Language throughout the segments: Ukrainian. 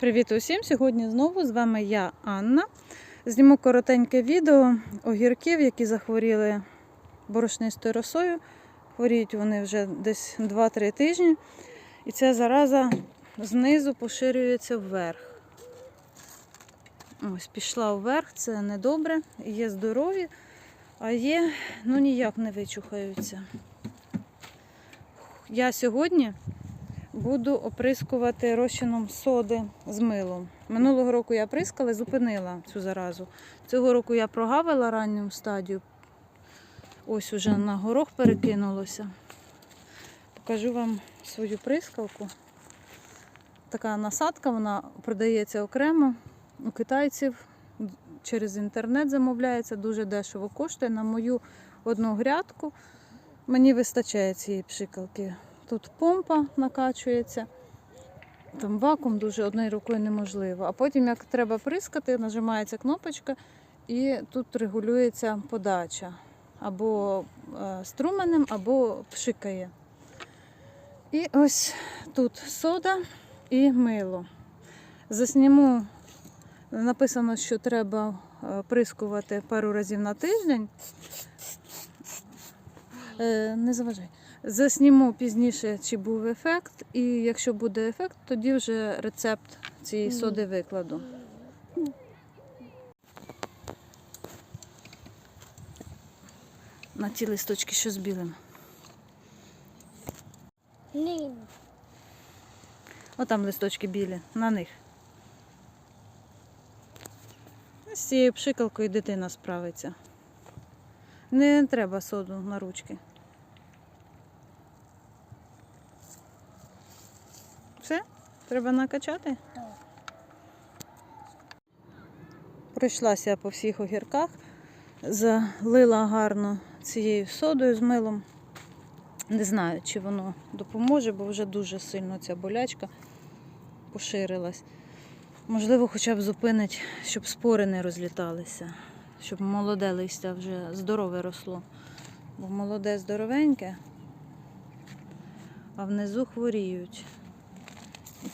Привіт усім! Сьогодні знову з вами я, Анна. Зніму коротеньке відео огірків, які захворіли борошнистою росою. Хворіють вони вже десь 2-3 тижні. І ця зараза знизу поширюється вверх. Ось, пішла вверх, це недобре. Є здорові, а є, ну ніяк не вичухаються. Я сьогодні буду оприскувати розчином соди з милом. Минулого року я прискала, зупинила цю заразу. Цього року я прогавила ранню стадію. Ось уже на горох перекинулося. Покажу вам свою прискалку. Така насадка, вона продається окремо у китайців. Через інтернет замовляється, дуже дешево коштує. На мою одну грядку мені вистачає цієї пшикалки. Тут помпа накачується, там вакуум дуже одною рукою неможливо. А потім, як треба прискати, нажимається кнопочка і тут регулюється подача. Або е, струменем, або пшикає. І ось тут сода і мило. Засніму, написано, що треба е, прискувати пару разів на тиждень. Е, Не заважай. Засніму пізніше, чи був ефект, і якщо буде ефект, тоді вже рецепт цієї соди викладу. На ті листочки, що з білим. Отам листочки білі, на них. З цією пшикалкою дитина справиться. Не треба соду на ручки. Все? Треба накачати? Так. Пройшлася по всіх огірках, залила гарно цією содою з милом. Не знаю, чи воно допоможе, бо вже дуже сильно ця болячка поширилась. Можливо, хоча б зупинить, щоб спори не розліталися, щоб молоде листя вже здорове росло. Бо молоде здоровеньке, а внизу хворіють.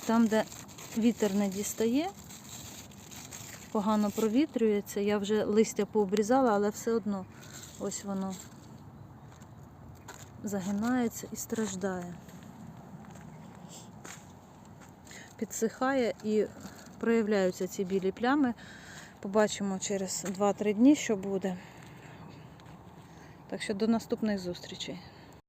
Там, де вітер не дістає, погано провітрюється. Я вже листя пообрізала, але все одно ось воно загинається і страждає. Підсихає і проявляються ці білі плями. Побачимо через 2-3 дні, що буде. Так що до наступних зустрічей.